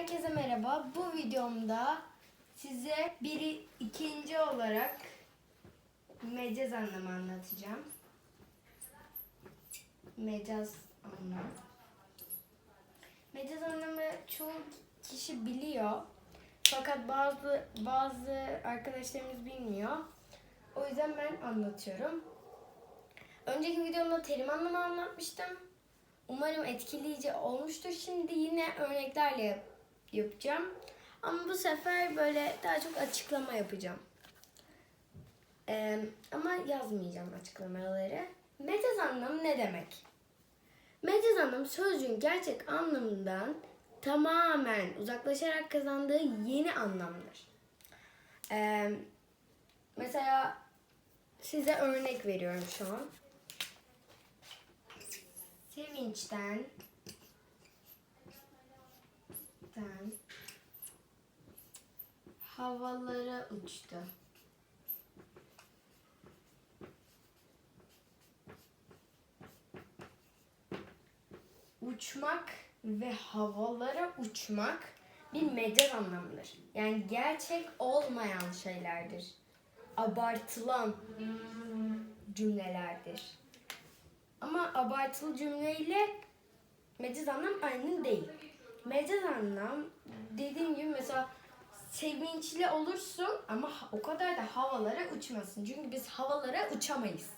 Herkese merhaba. Bu videomda size bir ikinci olarak mecaz anlamı anlatacağım. Mecaz anlamı. Mecaz anlamı çoğu kişi biliyor. Fakat bazı bazı arkadaşlarımız bilmiyor. O yüzden ben anlatıyorum. Önceki videomda terim anlamı anlatmıştım. Umarım etkileyici olmuştur. Şimdi yine örneklerle yap- yapacağım. Ama bu sefer böyle daha çok açıklama yapacağım. Ee, ama yazmayacağım açıklamaları. Mecaz anlamı ne demek? Mecaz anlamı sözcüğün gerçek anlamından tamamen uzaklaşarak kazandığı yeni anlamdır. Ee, mesela size örnek veriyorum şu an sevinçten den, havalara uçtu. Uçmak ve havalara uçmak bir mecaz anlamıdır. Yani gerçek olmayan şeylerdir. Abartılan cümlelerdir. Ama abartılı cümleyle mecaz anlam aynı değil. Mecaz anlam dediğim gibi mesela sevinçli olursun ama o kadar da havalara uçmasın. Çünkü biz havalara uçamayız.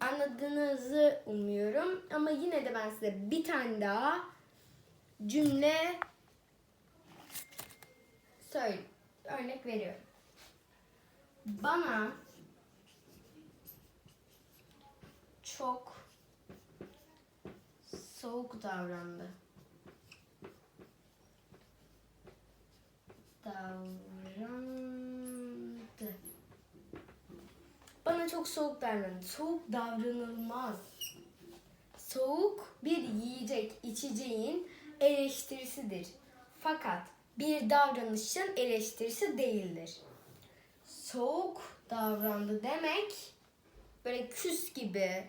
Anladığınızı umuyorum ama yine de ben size bir tane daha cümle söyle örnek veriyorum. Bana çok soğuk davrandı. Davrandı. Bana çok soğuk davrandı. Soğuk davranılmaz. Soğuk bir yiyecek, içeceğin eleştirisidir. Fakat bir davranışın eleştirisi değildir. Soğuk davrandı demek böyle küs gibi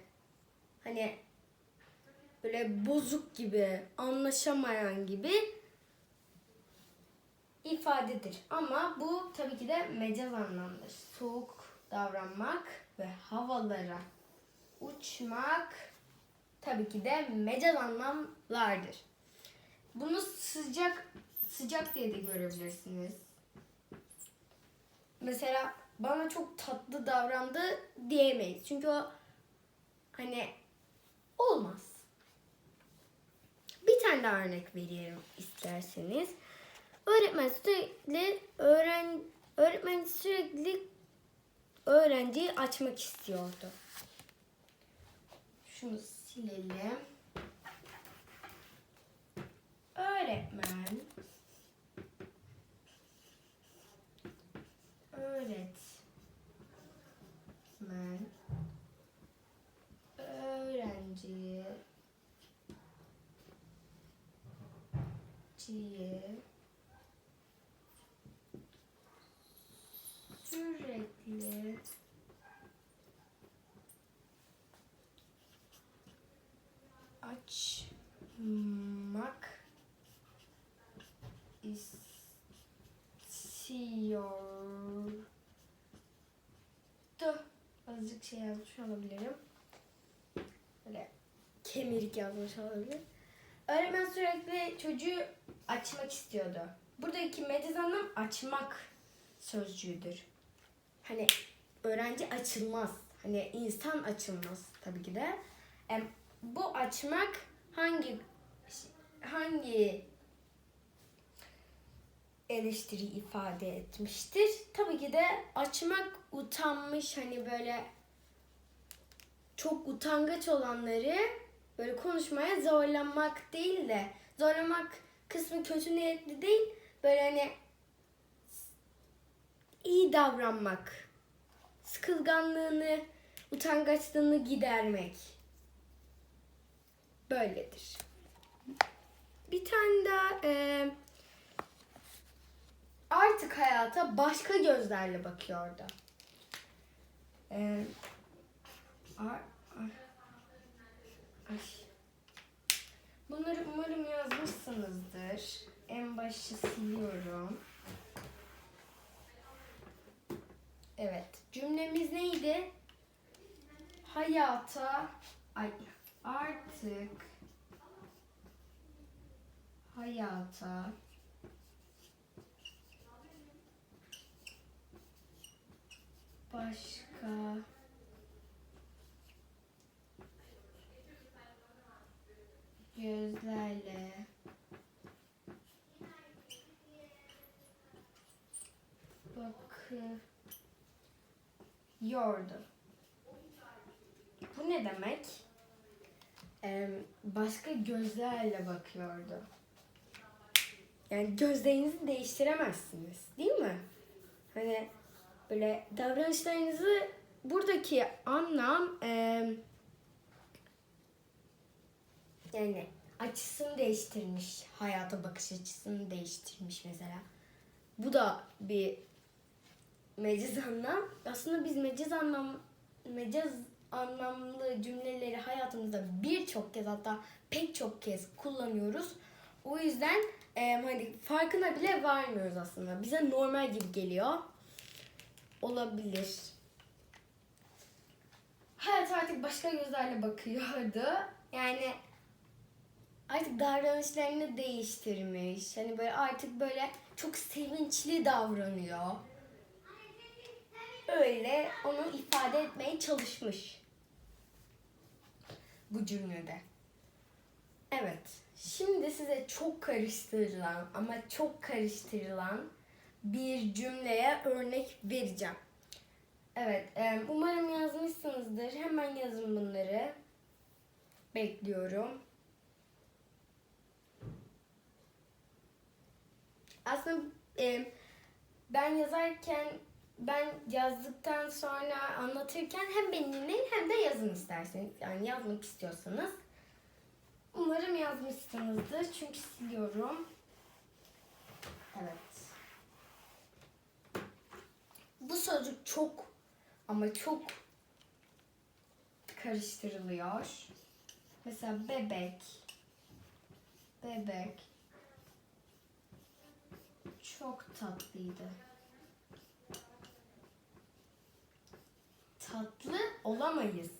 hani böyle bozuk gibi anlaşamayan gibi ifadedir. Ama bu tabii ki de mecaz anlamdır. Soğuk davranmak ve havalara uçmak tabii ki de mecaz anlamlardır. Bunu sıcak sıcak diye de görebilirsiniz. Mesela bana çok tatlı davrandı diyemeyiz. Çünkü o hani olmaz. Bir tane daha örnek vereyim isterseniz. Öğretmen sürekli öğren öğretmen sürekli öğrenciyi açmak istiyordu. Şunu silelim. Öğretmen öğretmen öğrenciyi ciye sürekli açmak istiyordu. Azıcık şey yazmış olabilirim. Böyle kemirik yazmış olabilir. Öğretmen sürekli çocuğu açmak istiyordu. Buradaki mecaz anlam açmak sözcüğüdür. Hani öğrenci açılmaz. Hani insan açılmaz tabii ki de. Em, bu açmak hangi hangi eleştiri ifade etmiştir? Tabii ki de açmak utanmış hani böyle çok utangaç olanları böyle konuşmaya zorlamak değil de zorlamak kısmı kötü niyetli değil böyle hani iyi davranmak sıkılganlığını utangaçlığını gidermek böyledir. Bir tane daha e, artık hayata başka gözlerle bakıyordu. E, ay. Bunları umarım yazmışsınızdır. En başı siliyorum. Evet. Cümlemiz neydi? Hayata ay artık hayata başka gözlerle bakıyordu. Bu ne demek? Ee, başka gözlerle bakıyordu. Yani gözlerinizi değiştiremezsiniz, değil mi? Hani böyle davranışlarınızı buradaki anlam eee yani açısını değiştirmiş, hayata bakış açısını değiştirmiş mesela. Bu da bir mecaz anlam. Aslında biz mecaz anlam mecaz anlamlı cümleleri hayatımızda birçok kez hatta pek çok kez kullanıyoruz. O yüzden e, hani farkına bile varmıyoruz aslında. Bize normal gibi geliyor. Olabilir. Hayat artık başka gözlerle bakıyordu. Yani artık davranışlarını değiştirmiş. Hani böyle artık böyle çok sevinçli davranıyor. Öyle onu ifade etmeye çalışmış. Bu cümlede. Evet. Şimdi size çok karıştırılan ama çok karıştırılan bir cümleye örnek vereceğim. Evet, e, umarım yazmışsınızdır. Hemen yazın bunları. Bekliyorum. Aslında e, ben yazarken, ben yazdıktan sonra anlatırken hem beni dinleyin hem de yazın isterseniz. Yani yazmak istiyorsanız. Umarım yazmışsınızdır çünkü siliyorum. Evet. Bu sözcük çok ama çok karıştırılıyor. Mesela bebek, bebek çok tatlıydı. Tatlı olamayız.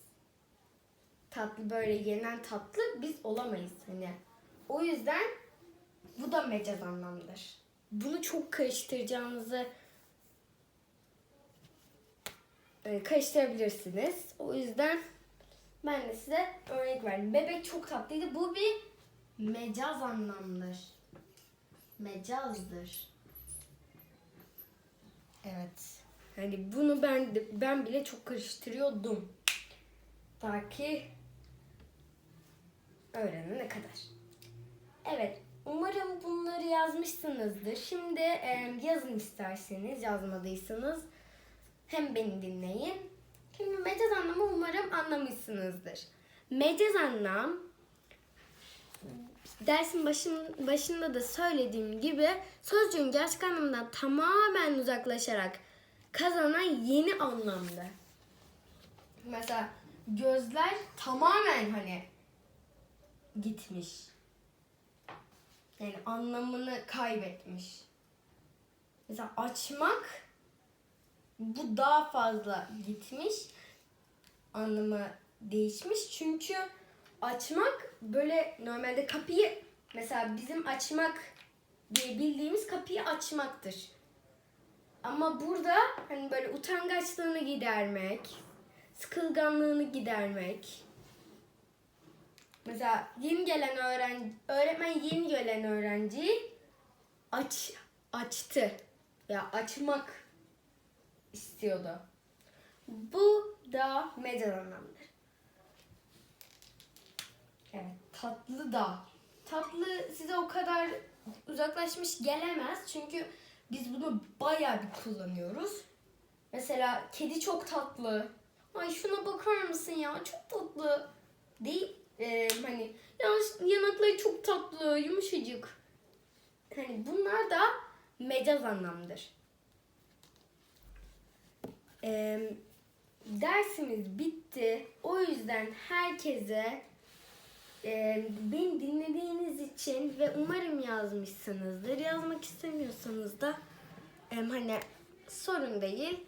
Tatlı böyle yenen tatlı biz olamayız hani. O yüzden bu da mecaz anlamdır. Bunu çok karıştıracağınızı e, karıştırabilirsiniz. O yüzden ben de size örnek verdim. Bebek çok tatlıydı. Bu bir mecaz anlamdır. Mecazdır. Evet. Hani bunu ben de, ben bile çok karıştırıyordum. Ta ki öğrenene kadar. Evet. Umarım bunları yazmışsınızdır. Şimdi e, yazın isterseniz yazmadıysanız hem beni dinleyin. Şimdi mecaz anlamı umarım anlamışsınızdır. Mecaz anlam dersin başın, başında da söylediğim gibi sözcüğün gerçek anlamından tamamen uzaklaşarak kazanan yeni anlamda. Mesela gözler tamamen hani gitmiş. Yani anlamını kaybetmiş. Mesela açmak bu daha fazla gitmiş. Anlamı değişmiş. Çünkü açmak böyle normalde kapıyı mesela bizim açmak diye bildiğimiz kapıyı açmaktır. Ama burada hani böyle utangaçlığını gidermek, sıkılganlığını gidermek. Mesela yeni gelen öğrenci, öğretmen yeni gelen öğrenciyi aç açtı. Ya açmak istiyordu. Bu da mecaz anlamdır. Evet, tatlı da. Tatlı size o kadar uzaklaşmış gelemez. Çünkü biz bunu bayağı bir kullanıyoruz. Mesela kedi çok tatlı. Ay şuna bakar mısın ya? Çok tatlı. Değil. Ee, hani ya yanakları çok tatlı, yumuşacık. Hani bunlar da mecaz anlamdır. Ee, dersimiz bitti. O yüzden herkese e, beni dinlediğiniz için ve umarım yazmışsınızdır. Yazmak istemiyorsanız da em, hani sorun değil.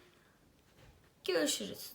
Görüşürüz.